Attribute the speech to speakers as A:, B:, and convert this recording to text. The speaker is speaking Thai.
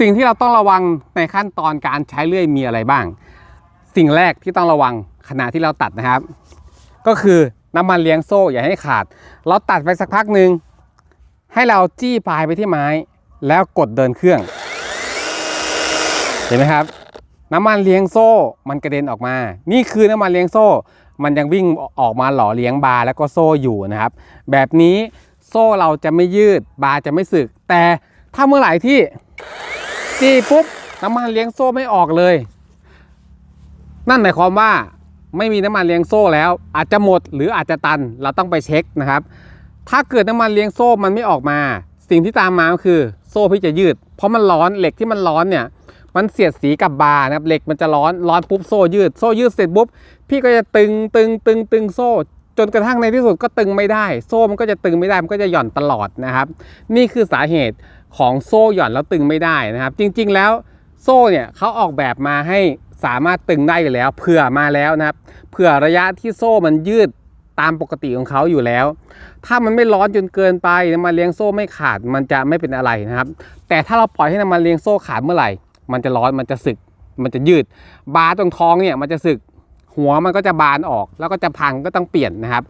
A: สิ่งที่เราต้องระวังในขั้นตอนการใช้เลื่อยมีอะไรบ้าง สิ่งแรกที่ต้องระวังขณะที่เราตัดนะครับ ก็คือน้ำมันเลี้ยงโซ่อย่าให้ขาด เราตัดไปสักพักหนึ่งให้เราจี้ปลายไปที่ไม้ แล้วกดเดินเครื่อง เห็นไหมครับ น้ำมันเลี้ยงโซ่มันกระเด็นออกมา นี่คือน้ำมันเลี้ยงโซ่ มันยังวิ่งออกมาหล่อเลี้ยงบาร์แล้วก็โซ่อยู่นะครับ แบบนี้โซ่เราจะไม่ยืดบาร์จะไม่สึก แต่ถ้าเมื่อไหร่ที่ จี้ปุ๊บน้ำมันเลี้ยงโซ่ไม่ออกเลย นั่นหมายความว่าไม่มีน้ำมันเลี้ยงโซ่แล้ว อาจจะหมดหรืออาจจะตันเราต้องไปเช็คนะครับ ถ้าเกิดน้ำมันเลี้ยงโซ่มันไม่ออกมา สิ่งที่ตามมาก็คือโซ่พี่จะยืด เพราะมันร้อนเหล็กที่มันร้อนเนี่ยมันเสียดสีกับบาร์นะครับเหล็กมันจะร้อนร้อนปุ๊บโซ่ยืด โซ่ยืดเสร็จปุ๊บพี่ก็จะตึงตึงตึงตึงโซ่จนกระทั่งในที่สุดก็ตึงไม่ได้ โซ่มันก็จะตึงไม่ได้มันก็จะหย่อนตลอดนะครับ นี่คือสาเหตุ ของโซ่หย่อนแล้วตึงไม่ได้นะครับ จริง ๆ แล้วโซ่เนี่ยเขาออกแบบมาให้สามารถตึงได้อยู่แล้วเผื่อมาแล้วนะครับเผื่อระยะที่โซ่มันยืดตามปกติของเขาอยู่แล้ว ถ้ามันไม่ร้อนจนเกินไปมันเลี้ยงโซ่ไม่ขาดมันจะไม่เป็นอะไรนะครับ แต่ถ้าเราปล่อยให้มันเลี้ยงโซ่ขาดเมื่อไหร่ มันจะร้อนมันจะสึก มันจะยืด บาร์ตรงท้องเนี่ยมันจะสึก หัวมันก็จะบานออก แล้วก็จะพังก็ต้องเปลี่ยนนะครับ